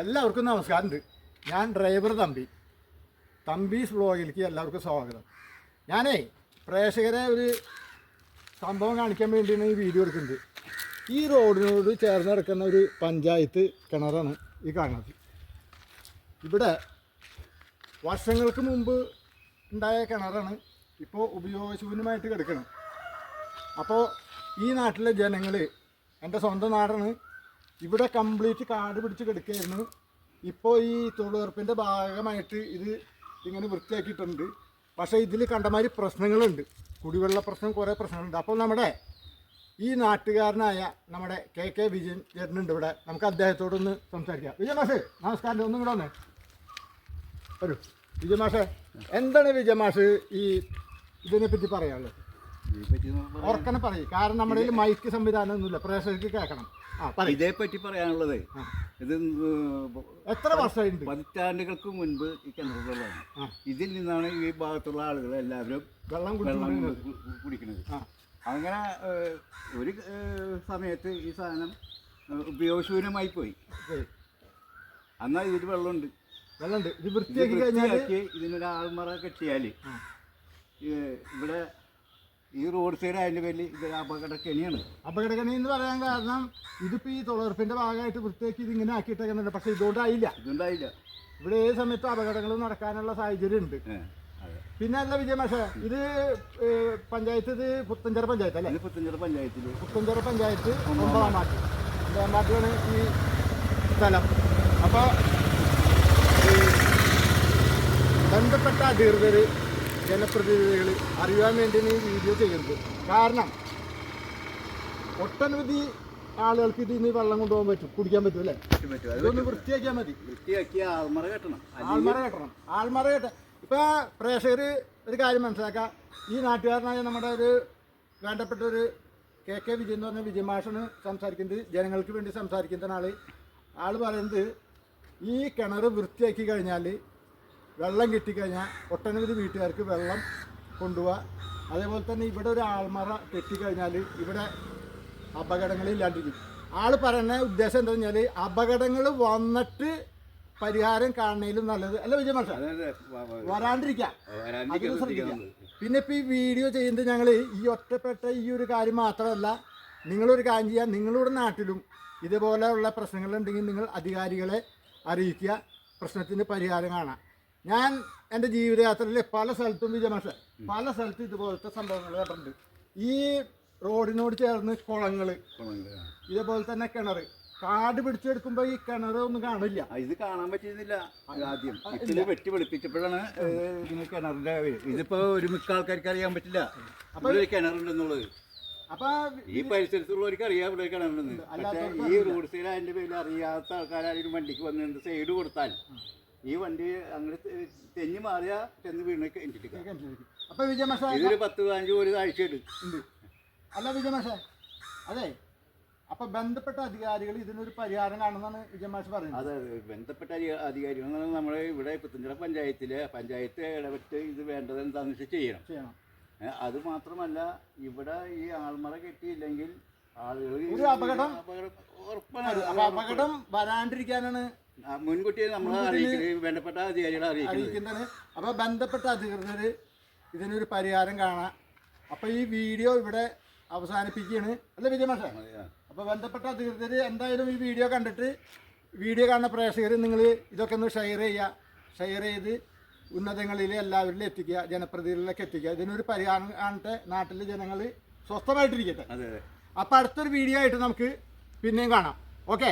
എല്ലാവർക്കും നമസ്കാരമുണ്ട് ഞാൻ ഡ്രൈവർ തമ്പി. തമ്പീസ് വ്ളോഗിലേക്ക് എല്ലാവർക്കും സ്വാഗതം. ഞാനേ പ്രേക്ഷകരെ ഒരു സംഭവം കാണിക്കാൻ വേണ്ടിയാണ് ഈ വീഡിയോ എടുക്കുന്നത്. ഈ റോഡിനോട് ചേർന്ന് കിടക്കുന്ന ഒരു പഞ്ചായത്ത് കിണറാണ് ഈ കാണുന്നത്. ഇവിടെ വർഷങ്ങൾക്ക് മുമ്പ് ഉണ്ടായ കിണറാണ് ഇപ്പോൾ ഉപയോഗശൂന്യമായിട്ട് കിടക്കണം. അപ്പോൾ ഈ നാട്ടിലെ ജനങ്ങൾ എന്റെ സ്വന്തം നാടാണ് ഇവിടെ കംപ്ലീറ്റ് കാട് പിടിച്ച് കിടക്കുകയായിരുന്നു. ഇപ്പോൾ ഈ തൊഴിലുറപ്പിന്റെ ഭാഗമായിട്ട് ഇത് ഇങ്ങനെ വൃത്തിയാക്കിയിട്ടുണ്ട്. പക്ഷേ ഇതിൽ കണ്ടമാതിരി പ്രശ്നങ്ങളുണ്ട്. കുടിവെള്ള പ്രശ്നം കുറേ പ്രശ്നങ്ങളുണ്ട്. അപ്പോൾ നമ്മുടെ ഈ നാട്ടുകാരനായ നമ്മുടെ കെ കെ വിജയൻ ചേട്ടനുണ്ട് ഇവിടെ. നമുക്ക് അദ്ദേഹത്തോടൊന്ന് സംസാരിക്കാം. വിജയ മാഷേ നമസ്കാരം. ഒന്നും കൂടെ വന്നേ. വരൂ. വിജയ മാഷേ എന്താണ് വിജയ മാഷ് ഈ ഇതിനെപ്പറ്റി പറയാനുള്ളത്? ഉറക്കനെ പറയും. കാരണം നമ്മുടെ കയ്യിൽ മൈക്ക് സംവിധാനം ഒന്നുമില്ല പ്രേക്ഷകർക്ക് കേൾക്കണം. ഇതേപ്പറ്റി പറയാനുള്ളത് ഇത് എത്ര വർഷമായിട്ട് പതിറ്റാണ്ടുകൾക്ക് മുൻപ് ഈ കിണറുകളാണ് ഇതിൽ നിന്നാണ് ഈ ഭാഗത്തുള്ള ആളുകൾ എല്ലാവരും വെള്ളം വെള്ളം കുടിക്കുന്നത്. അങ്ങനെ ഒരു സമയത്ത് ഈ സാധനം ഉപയോഗശൂന്യമായി പോയി. അന്നാ എന്നാൽ ഇതിൽ വെള്ളമുണ്ട്. വെള്ളമുണ്ട്. ഇത് വൃത്തിയാക്കി കഴിഞ്ഞാൽ വൃത്തിയാക്കി ഇതിനൊരു ആൾമറ കെട്ടിയാൽ ഇവിടെ ഈ റോഡ് സൈഡ് അതിന്റെ പേരിൽ ഇത് അപകട കെണിയാണ്. അപകടകണി എന്ന് പറയാൻ കാരണം ഇതിപ്പോ ഈ തൊഴിലുറപ്പിന്റെ ഭാഗമായിട്ട് വൃത്തിയാക്കി ഇതിങ്ങനെ ആക്കിയിട്ടേക്കുന്നുണ്ട്. പക്ഷേ ഇതുകൊണ്ടായില്ല. ഇതുണ്ടായില്ല ഇവിടെ ഏത് സമയത്തും അപകടങ്ങൾ നടക്കാനുള്ള സാഹചര്യം ഉണ്ട്. പിന്നെ അല്ല വിജയ മാഷേ ഇത് പഞ്ചായത്ത് ഇത് പുത്തഞ്ചിറ പഞ്ചായത്ത് അല്ലേ? പുത്തഞ്ചിറ പഞ്ചായത്തിൽ പുത്തഞ്ചിറ പഞ്ചായത്ത് ഒമ്പതാം മാറ്റി ഒമ്പതാം ഈ സ്ഥലം. അപ്പോൾ ബന്ധപ്പെട്ട അധികൃതർ ജനപ്രതിനിധികൾ അറിയാൻ വേണ്ടിയാണ് ഈ വീഡിയോ ചെയ്യുന്നത് കാരണം ഒട്ടനവധി ആളുകൾക്ക് ഇതിന് വെള്ളം കൊണ്ടുപോകാൻ പറ്റും. കുടിക്കാൻ പറ്റും അല്ലേ? ഇതൊന്ന് വൃത്തിയാക്കിയാൽ മതി. വൃത്തിയാക്കി ആൾമറ കെട്ടണം. ആൾമറ കെട്ടണം. ആൾമറ കെട്ട ഇപ്പൊ പ്രേക്ഷകർ ഒരു കാര്യം മനസ്സിലാക്കാം. ഈ നാട്ടുകാരനായ നമ്മുടെ ഒരു വേണ്ടപ്പെട്ട ഒരു കെ കെ വിജയൻ എന്ന് പറഞ്ഞ വിജയമാഷാണ് സംസാരിക്കുന്നത്. ജനങ്ങൾക്ക് വേണ്ടി സംസാരിക്കുന്ന ആൾ ആൾ പറയുന്നത് ഈ കിണർ വൃത്തിയാക്കി കഴിഞ്ഞാൽ വെള്ളം കിട്ടിക്കഴിഞ്ഞാൽ ഒട്ടനവധി വീട്ടുകാർക്ക് വെള്ളം കൊണ്ടുപോവാ. അതേപോലെ തന്നെ ഇവിടെ ഒരു ആൾമറ കെട്ടിക്കഴിഞ്ഞാൽ ഇവിടെ അപകടങ്ങൾ ഇല്ലാണ്ടിരിക്കും. ആൾ പറയുന്ന ഉദ്ദേശം എന്താ വെച്ചാൽ അപകടങ്ങൾ വന്നിട്ട് പരിഹാരം കാണുന്നതിലും നല്ലത്. അല്ല വിജയ മനുഷ്യ വരാണ്ടിരിക്കാം. അതിന് ശ്രദ്ധിക്കാം. പിന്നെ ഇപ്പം ഈ വീഡിയോ ചെയ്യുന്നത് ഞങ്ങൾ ഈ ഒറ്റപ്പെട്ട ഈ ഒരു കാര്യം മാത്രമല്ല നിങ്ങളൊരു കാര്യം ചെയ്യുക നിങ്ങളുടെ നാട്ടിലും ഇതുപോലെയുള്ള പ്രശ്നങ്ങളുണ്ടെങ്കിൽ നിങ്ങൾ അധികാരികളെ അറിയിക്കുക. പ്രശ്നത്തിന് പരിഹാരം കാണാം. ഞാൻ എന്റെ ജീവിതയാത്രയിൽ പല സ്ഥലത്തും വിജയമാഷ പല സ്ഥലത്തും ഇതുപോലത്തെ സംഭവങ്ങൾ കണ്ടിട്ടുണ്ട് ഈ റോഡിനോട് ചേർന്ന് കുളങ്ങൾ ഇതേപോലെ തന്നെ കിണർ കാട് പിടിച്ചെടുക്കുമ്പോ ഈ കിണർ ഒന്നും കാണില്ല. ഇത് കാണാൻ പറ്റിയിരുന്നില്ല ആദ്യം. ഇതിൽ വെട്ടി വെളുപ്പിച്ചപ്പോഴാണ് ഇങ്ങനെ കിണറിന്റെ. ഇതിപ്പോ ഒരു മിക്ക ആൾക്കാർക്ക് അറിയാൻ പറ്റില്ല. അപ്പൊ ഒരു കിണറുണ്ടെന്നുള്ളത്. അപ്പൊ ഈ പരിസരത്തുള്ളവർക്ക് അറിയാം ഇവിടെ കിണറുണ്ടെന്ന്. പക്ഷേ ഈ റോഡ് സൈഡ് അതിന്റെ പേരിൽ അറിയാത്ത ആൾക്കാരും വണ്ടിക്ക് വന്നിട്ട് സൈഡ് കൊടുത്താൽ ഈ വണ്ടി അങ്ങനെ തെഞ്ഞു മാറിയ ചെന്ന് വീണ് അപ്പൊ വിജയമാഷ ഇതൊരു പത്ത് പതിനഞ്ച് ഒരു ആഴ്ച അല്ല വിജയമാഷ അതെ അപ്പൊ ബന്ധപ്പെട്ട അധികാരികൾ ഇതിനൊരു പരിഹാരം കാണുന്നതാണ് വിജയമാഷ് പറയുന്നത്. അതെ അതെ. ബന്ധപ്പെട്ട അധി- അധികാരികൾ നമ്മുടെ ഇവിടെ പുത്തഞ്ചിറ പഞ്ചായത്തിലെ പഞ്ചായത്ത് ഇടപെട്ട് ഇത് വേണ്ടത് എന്താണെന്ന് വെച്ചാൽ ചെയ്യണം. ചെയ്യണം. അത് മാത്രമല്ല ഇവിടെ ഈ ആൾമറ കെട്ടിയില്ലെങ്കിൽ ആളുകൾ അപകടം ഉറപ്പാണ് അപകടം വരാണ്ടിരിക്കാനാണ് മുൻകൂട്ടി നമ്മൾ അറിയിക്കുന്നത് വേണ്ടപ്പെട്ട അധികാരികളെ അറിയിക്കുന്നത് അപ്പോൾ അപ്പൊ ബന്ധപ്പെട്ട അധികൃതർ ഇതിനൊരു പരിഹാരം കാണാം. അപ്പൊ ഈ വീഡിയോ ഇവിടെ അവസാനിപ്പിക്കുകയാണ്. അല്ല വിജയമാഷ. അപ്പോൾ ബന്ധപ്പെട്ട അധികൃതർ എന്തായാലും ഈ വീഡിയോ കണ്ടിട്ട് വീഡിയോ കാണുന്ന പ്രേക്ഷകർ നിങ്ങൾ ഇതൊക്കെ ഒന്ന് ഷെയർ ചെയ്യുക. ഷെയർ ചെയ്ത് ഉന്നതങ്ങളിൽ എല്ലാവരിലും എത്തിക്കുക ജനപ്രതിനിധികളിലേക്ക് എത്തിക്കുക. ഇതിനൊരു പരിഹാരം കാണട്ടെ. നാട്ടിലെ ജനങ്ങൾ സ്വസ്ഥമായിട്ടിരിക്കട്ടെ. അപ്പോൾ അടുത്തൊരു വീഡിയോ ആയിട്ട് നമുക്ക് പിന്നെയും കാണാം. ഓക്കെ